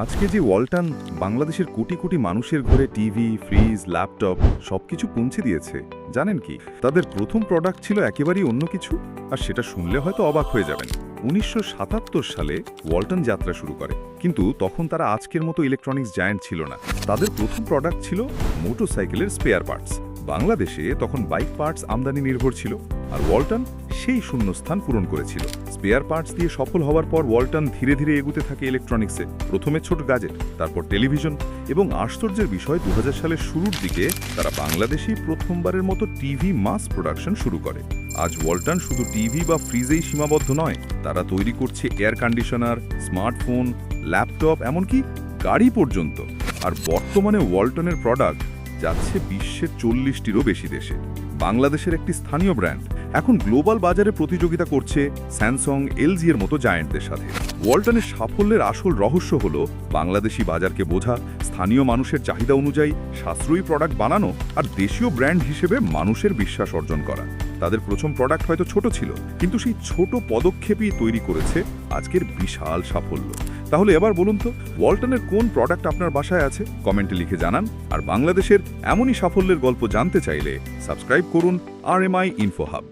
আজকে যে ওয়ালটন বাংলাদেশের কোটি কোটি মানুষের ঘরে টিভি, ফ্রিজ, ল্যাপটপ, সবকিছু পৌঁছে দিয়েছে, জানেন কি? তাদের প্রথম প্রোডাক্ট ছিল একেবারেই অন্য কিছু, আর সেটা শুনলে হয়তো অবাক হয়ে যাবেন। উনিশশো সাতাত্তর সালে ওয়ালটন যাত্রা শুরু করে, কিন্তু তখন তারা আজকের মতো ইলেকট্রনিক্স জায়ান্ট ছিল না। তাদের প্রথম প্রোডাক্ট ছিল মোটরসাইকেলের স্পেয়ার পার্টস বাংলাদেশে তখন বাইক পার্টস আমদানি নির্ভর ছিল, আর ওয়ালটন সেই শূন্যস্থান পূরণ করেছিল। স্পেয়ার পার্টস দিয়ে সফল হওয়ার পর ওয়ালটন ধীরে ধীরে এগুতে থাকে ইলেকট্রনিক্সে প্রথমে ছোট গাজেট তারপর টেলিভিশন এবং আশ্চর্যের বিষয় দু সালের শুরুর দিকে তারা বাংলাদেশেই প্রথমবারের মতো টিভি মাস প্রোডাকশন শুরু করে। আজ ওয়ালটন শুধু টিভি বা ফ্রিজেই সীমাবদ্ধ নয়, তারা তৈরি করছে এয়ার কন্ডিশনার স্মার্টফোন ল্যাপটপ এমনকি গাড়ি পর্যন্ত। আর বর্তমানে ওয়ালটনের প্রোডাক্ট যাচ্ছে বিশ্বের চল্লিশটিরও বেশি দেশে। বাংলাদেশের একটি স্থানীয় ব্র্যান্ড এখন গ্লোবাল বাজারে প্রতিযোগিতা করছে স্যামসং, এলজি এর মতো জায়ান্টদের সাথে। ওয়ালটনের সাফল্যের আসল রহস্য হল বাংলাদেশি বাজারকে বোঝা, স্থানীয় মানুষের চাহিদা অনুযায়ী সাশ্রয়ী প্রোডাক্ট বানানো আর দেশীয় ব্র্যান্ড হিসেবে মানুষের বিশ্বাস অর্জন করা। তাদের প্রথম প্রোডাক্ট হয়তো ছোট ছিল, কিন্তু সেই ছোট পদক্ষেপই তৈরি করেছে আজকের বিশাল সাফল্য। তাহলে এবার বলুন তো, ওয়ালটনের কোন প্রোডাক্ট আপনার বাসায় আছে? কমেন্টে লিখে জানান। আর বাংলাদেশের এমনই সাফল্যের গল্প জানতে চাইলে সাবস্ক্রাইব করুন আর এম আই ইনফো হাব।